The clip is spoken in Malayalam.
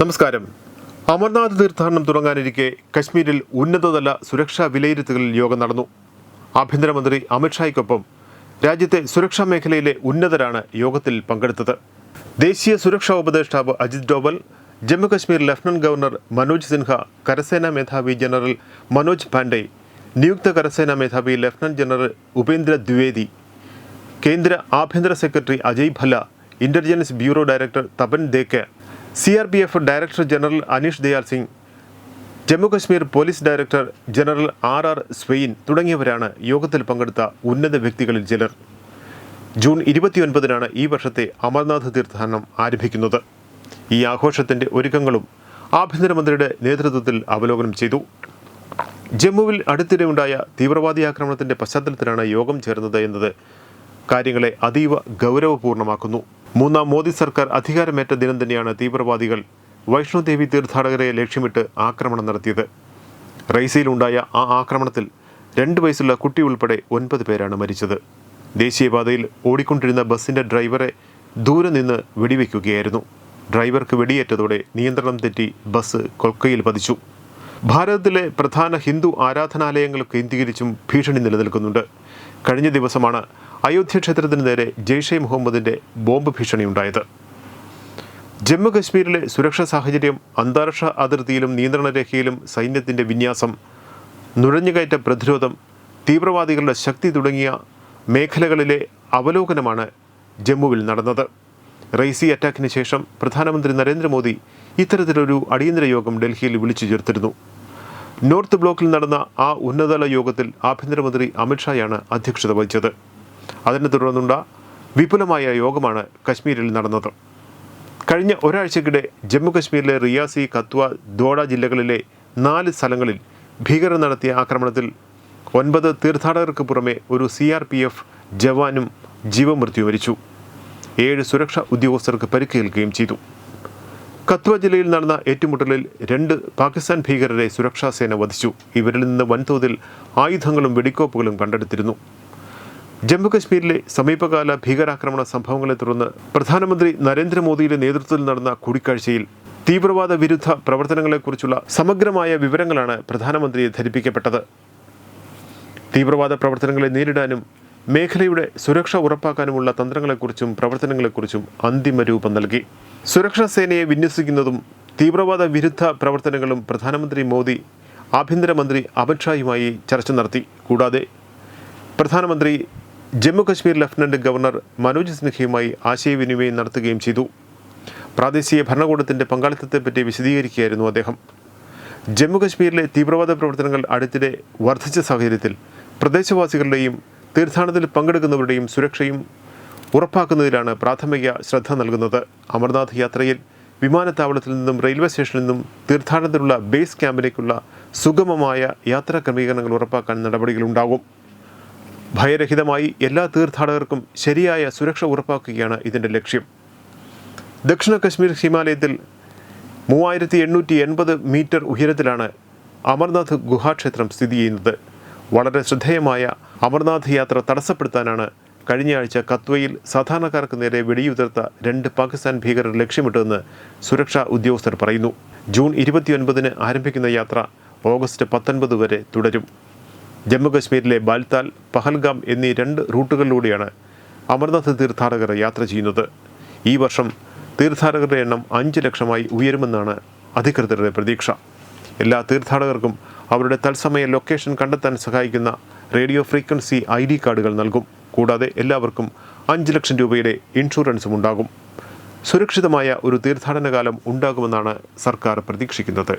നമസ്കാരം. അമർനാഥ് തീർത്ഥാടനം തുടങ്ങാനിരിക്കെ കശ്മീരിൽ ഉന്നതതല സുരക്ഷാ വിലയിരുത്തലിൽ യോഗം നടന്നു. ആഭ്യന്തരമന്ത്രി അമിത്ഷായ്ക്കൊപ്പം രാജ്യത്തെ സുരക്ഷാ മേഖലയിലെ ഉന്നതരാണ് യോഗത്തിൽ പങ്കെടുത്തത്. ദേശീയ സുരക്ഷാ ഉപദേഷ്ടാവ് അജിത് ഡോവൽ ജമ്മുകശ്മീർ ലഫ്റ്റനന്റ് ഗവർണർ മനോജ് സിൻഹ കരസേനാ മേധാവി ജനറൽ മനോജ് പാണ്ഡെ നിയുക്ത കരസേനാ മേധാവി ലഫ്റ്റനന്റ് ജനറൽ ഉപേന്ദ്ര ദ്വിവേദി കേന്ദ്ര ആഭ്യന്തര secretary Ajay Bhalla intelligence bureau director Tapan ദേക്ക് C R P F director general Anish Dayal Singh Jammu Kashmir police director general R R Swain തുടങ്ങിയവരാണ് യോഗത്തിൽ പങ്കെടുത്ത ഉന്നത വ്യക്തികളിൽ ചിലർ. ജൂൺ ഇരുപത്തിയൊൻപതിനാണ് ഈ വർഷത്തെ അമർനാഥ് തീർത്ഥാടനം ആരംഭിക്കുന്നത്. ഈ ആഘോഷത്തിന്റെ ഒരുക്കങ്ങളും ആഭ്യന്തരമന്ത്രിയുടെ നേതൃത്വത്തിൽ അവലോകനം ചെയ്തു. ജമ്മുവിൽ അടുത്തിടെ ഉണ്ടായ തീവ്രവാദി ആക്രമണത്തിന്റെ പശ്ചാത്തലത്തിലാണ് യോഗം ചേർന്നത് എന്നത്. കാര്യങ്ങളെ അതീവ ഗൗരവപൂർണമാക്കുന്നു മൂന്നാം മോദി സർക്കാർ അധികാരമേറ്റ ദിനം തന്നെയാണ് തീവ്രവാദികൾ വൈഷ്ണോദേവി തീർത്ഥാടകരെ ലക്ഷ്യമിട്ട് ആക്രമണം നടത്തിയത്. റൈസയിലുണ്ടായ ആ ആക്രമണത്തിൽ രണ്ട് വയസ്സുള്ള കുട്ടി ഉൾപ്പെടെ ഒൻപത് പേരാണ് മരിച്ചത്. ദേശീയപാതയിൽ ഓടിക്കൊണ്ടിരുന്ന ബസിന്റെ ഡ്രൈവറെ ദൂരെ നിന്ന് വെടിവെക്കുകയായിരുന്നു. ഡ്രൈവർക്ക് വെടിയേറ്റതോടെ നിയന്ത്രണം തെറ്റി ബസ് കൊൽക്കയിൽ പതിച്ചു. ഭാരതത്തിലെ പ്രധാന ഹിന്ദു ആരാധനാലയങ്ങൾ കേന്ദ്രീകരിച്ചും ഭീഷണി നിലനിൽക്കുന്നുണ്ട്. കഴിഞ്ഞ ദിവസമാണ് അയോധ്യ ക്ഷേത്രത്തിന് നേരെ ജെയ്ഷെ മുഹമ്മദിന്റെ ബോംബ് ഭീഷണിയുണ്ടായത്. ജമ്മു കശ്മീരിലെ സുരക്ഷാ സാഹചര്യം അന്താരാഷ്ട്ര അതിർത്തിയിലും നിയന്ത്രണ രേഖയിലും സൈന്യത്തിന്റെ വിന്യാസം നുഴഞ്ഞുകയറ്റ പ്രതിരോധം തീവ്രവാദികളുടെ ശക്തി തുടങ്ങിയ മേഖലകളിലെ അവലോകനമാണ് ജമ്മുവിൽ നടന്നത്. റൈസി അറ്റാക്കിന് ശേഷം പ്രധാനമന്ത്രി നരേന്ദ്രമോദി ഇത്തരത്തിലൊരു അടിയന്തര യോഗം ഡൽഹിയിൽ വിളിച്ചു ചേർത്തിരുന്നു. നോർത്ത് ബ്ലോക്കിൽ നടന്ന ആ ഉന്നതതല യോഗത്തിൽ ആഭ്യന്തരമന്ത്രി അമിത്ഷായാണ് അധ്യക്ഷത വഹിച്ചത്. അതിനെ തുടർന്നുണ്ട വിപുലമായ യോഗമാണ് കശ്മീരിൽ നടന്നത്. കഴിഞ്ഞ ഒരാഴ്ചക്കിടെ ജമ്മുകശ്മീരിലെ റിയാസി കത്വ ദോഡ ജില്ലകളിലെ നാല് സ്ഥലങ്ങളിൽ ഭീകരർ നടത്തിയ ആക്രമണത്തിൽ ഒൻപത് തീർത്ഥാടകർക്ക് പുറമെ ഒരു സി ആർ പി എഫ് ജവാനും ജീവമൃത്യു വരിച്ചു ഏഴ് സുരക്ഷാ ഉദ്യോഗസ്ഥർക്ക് പരിക്കേൽക്കുകയും ചെയ്തു. കത്വ ജില്ലയിൽ നടന്ന ഏറ്റുമുട്ടലിൽ രണ്ട് പാകിസ്ഥാൻ ഭീകരരെ സുരക്ഷാസേന വധിച്ചു. ഇവരിൽ നിന്ന് വൻതോതിൽ ആയുധങ്ങളും വെടിക്കോപ്പുകളും കണ്ടെടുത്തിരുന്നു. ജമ്മുകശ്മീരിലെ സമീപകാല ഭീകരാക്രമണ സംഭവങ്ങളെ തുടർന്ന് പ്രധാനമന്ത്രി നരേന്ദ്രമോദിയുടെ നേതൃത്വത്തിൽ നടന്ന കൂടിക്കാഴ്ചയിൽ തീവ്രവാദ വിരുദ്ധ പ്രവർത്തനങ്ങളെക്കുറിച്ചുള്ള സമഗ്രമായ വിവരങ്ങളാണ് പ്രധാനമന്ത്രിയെ ധരിപ്പിക്കപ്പെട്ടത്. തീവ്രവാദ പ്രവർത്തനങ്ങളെ നേരിടാനും മേഖലയുടെ സുരക്ഷ ഉറപ്പാക്കാനുമുള്ള തന്ത്രങ്ങളെക്കുറിച്ചും പ്രവർത്തനങ്ങളെക്കുറിച്ചും അന്തിമ രൂപം നൽകി. സുരക്ഷാ സേനയെ വിന്യസിക്കുന്നതും തീവ്രവാദ വിരുദ്ധ പ്രവർത്തനങ്ങളും പ്രധാനമന്ത്രി മോദി ആഭ്യന്തരമന്ത്രി അമിത്ഷായുമായി ചർച്ച നടത്തി. കൂടാതെ പ്രധാനമന്ത്രി ജമ്മു കശ്മീർ ലഫ്റ്റനന്റ് ഗവർണർ മനോജ് സിൻഹയുമായി ആശയവിനിമയം നടത്തുകയും ചെയ്തു. പ്രാദേശിക ഭരണകൂടത്തിന്റെ പങ്കാളിത്തത്തെപ്പറ്റി വിശദീകരിക്കുകയായിരുന്നു അദ്ദേഹം. ജമ്മു കശ്മീരിലെ തീവ്രവാദ പ്രവർത്തനങ്ങൾ അടുത്തിടെ വർദ്ധിച്ച സാഹചര്യത്തിൽ പ്രദേശവാസികളുടെയും തീർത്ഥാടനത്തിൽ പങ്കെടുക്കുന്നവരുടെയും സുരക്ഷയും ഉറപ്പാക്കുന്നതിലാണ് പ്രാഥമിക ശ്രദ്ധ നൽകുന്നത്. അമർനാഥ് യാത്രയിൽ വിമാനത്താവളത്തിൽ നിന്നും റെയിൽവേ സ്റ്റേഷനിൽ നിന്നും തീർത്ഥാടനത്തിലുള്ള ബേസ് ക്യാമ്പിലേക്കുള്ള സുഗമമായ യാത്രാ ക്രമീകരണങ്ങൾ ഉറപ്പാക്കാൻ നടപടികളുണ്ടാകും. ഭയരഹിതമായി എല്ലാ തീർത്ഥാടകർക്കും ശരിയായ സുരക്ഷ ഉറപ്പാക്കുകയാണ് ഇതിന്റെ ലക്ഷ്യം. ദക്ഷിണ കശ്മീർ ഹിമാലയത്തിൽ മൂവായിരത്തി എണ്ണൂറ്റി എൺപത് മീറ്റർ ഉയരത്തിലാണ് അമർനാഥ് ഗുഹാക്ഷേത്രം സ്ഥിതി ചെയ്യുന്നത്. വളരെ ശ്രദ്ധേയമായ അമർനാഥ് യാത്ര തടസ്സപ്പെടുത്താനാണ് കഴിഞ്ഞ ആഴ്ച കത്വയിൽ സാധാരണക്കാർക്ക് നേരെ വെടിയുതിർത്ത രണ്ട് പാകിസ്ഥാൻ ഭീകരർ ലക്ഷ്യമിട്ടതെന്ന് സുരക്ഷാ ഉദ്യോഗസ്ഥർ പറയുന്നു. ജൂൺ ഇരുപത്തിയൊൻപതിന് ആരംഭിക്കുന്ന യാത്ര ഓഗസ്റ്റ് പത്തൊൻപത് വരെ തുടരും. ജമ്മു കശ്മീരിലെ ബാൽത്താൽ പഹൽഗാം എന്നീ രണ്ട് റൂട്ടുകളിലൂടെയാണ് അമർനാഥ് തീർത്ഥാടകർ യാത്ര ചെയ്യുന്നത്. ഈ വർഷം തീർത്ഥാടകരുടെ എണ്ണം അഞ്ച് ലക്ഷമായി ഉയരുമെന്നാണ് അധികൃതരുടെ പ്രതീക്ഷ. എല്ലാ തീർത്ഥാടകർക്കും അവരുടെ തത്സമയ ലൊക്കേഷൻ കണ്ടെത്താൻ സഹായിക്കുന്ന റേഡിയോ ഫ്രീക്വൻസി ഐ ഡി കാർഡുകൾ നൽകും. കൂടാതെ എല്ലാവർക്കും അഞ്ച് ലക്ഷം രൂപയുടെ ഇൻഷുറൻസും ഉണ്ടാകും. സുരക്ഷിതമായ ഒരു തീർത്ഥാടന കാലം ഉണ്ടാകുമെന്നാണ് സർക്കാർ പ്രതീക്ഷിക്കുന്നത്.